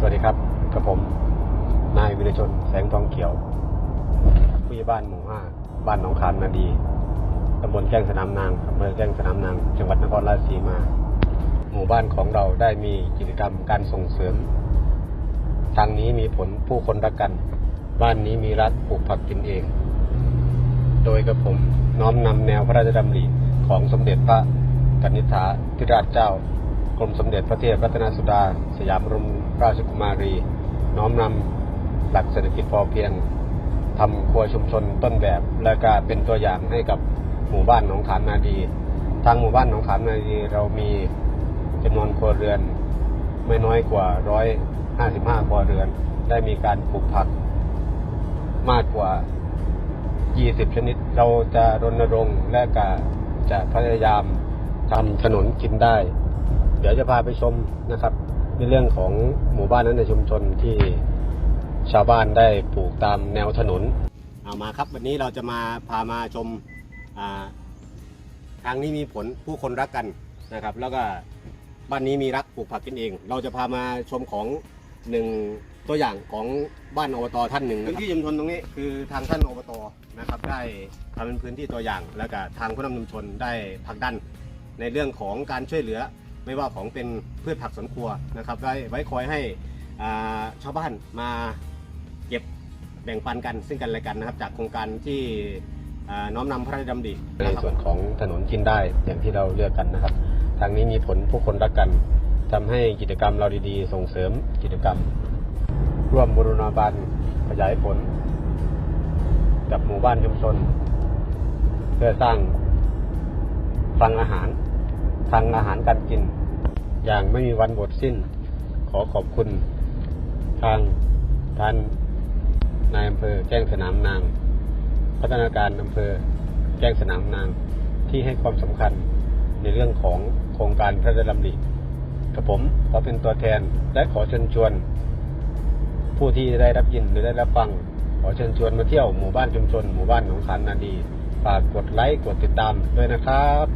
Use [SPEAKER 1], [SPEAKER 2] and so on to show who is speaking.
[SPEAKER 1] สวัสดีครับกับผม นายวิรชนแสงทองเขียว ผู้ใหญ่บ้านหมู่ห้าบ้านหนองขามนาดีตำบลแก้งสนามนางอำเภอแก้งสนามนาง จังหวัดนครราชสีมา หมู่บ้านของเราได้มีกิจกรรมการส่งเสริม ทางนี้มีผลผู้คนรักกัน บ้านนี้มีรัฐปลูกผักกินเอง โดยกับผมน้อมนำแนวพระราชดำริของสมเด็จพระกนิษฐาธิราชเจ้า กรมสมเด็จพระเทพรัตนสุดา สยามรมราชกุมารี น้อมนำหลักเศรษฐกิจพอเพียงทำครัวชุมชนต้นแบบ และก็เป็นตัวอย่างให้กับหมู่บ้านหนองขามนาดี ทางหมู่บ้านหนองขามนาดีเรามีจำนวนครัวเรือน ไม่น้อยกว่าร้อยห้าสิบห้าครัวเรือน ได้มีการปลูกผัก มากกว่า 20 ชนิด เราจะรณรงค์และก็จะพยายามทำถนนกินได้ เดี๋ยวจะพาไปชมนะครับ ในเรื่องของหมู่บ้านนั้นในชุมชนที่ชาวบ้านได้ปลูกตามแนวถนนเอามาครับ วันนี้เราจะมาพามาชมทางนี้มีผลผู้คนรักกันนะครับ แล้วก็บ้านนี้มีรักปลูกผักกินเอง เราจะพามาชมของหนึ่งตัวอย่างของบ้านอบตท่านหนึ่งพื้นที่ชุมชนตรงนี้คือทางท่านอบตนะครับได้ทำเป็นพื้นที่ตัวอย่าง แล้วก็ทางผู้นำชุมชนได้ผลักดันในเรื่องของการช่วยเหลือ ไม่ว่าของเป็นพืชผักสวนครัวนะครับไว้ไว้คอยให้ชาวบ้านมาเก็บแบ่งปันกันซึ่งกันและกันนะครับ จากโครงการที่น้อมนำพระราชดำริในส่วนของถนนกินได้อย่างที่เราเลือกกันนะครับ ทางนี้มีผลผู้คนรักกันทำให้กิจกรรมเราดีๆ ส่งเสริมกิจกรรม ร่วมบูรณาการขยายผล กับหมู่บ้านชุมชน เพื่อสร้างคลังอาหาร คลังอาหารการกิน อย่างไม่มีวันหมดสิ้น ขอขอบคุณ ทางท่านนายอำเภอแจ้งสนามนาง พัฒนาการอำเภอแจ้งสนามนาง ที่ให้ความสำคัญในเรื่องของโครงการพระราชดำริกับผมขอเป็นตัวแทนและขอเชิญชวน ผู้ที่ได้รับยินหรือได้รับฟัง ขอเชิญชวนมาเที่ยวหมู่บ้านชุมชนหมู่บ้านหนองขามนาดีฝากกดไลค์กดติดตามด้วยนะครับ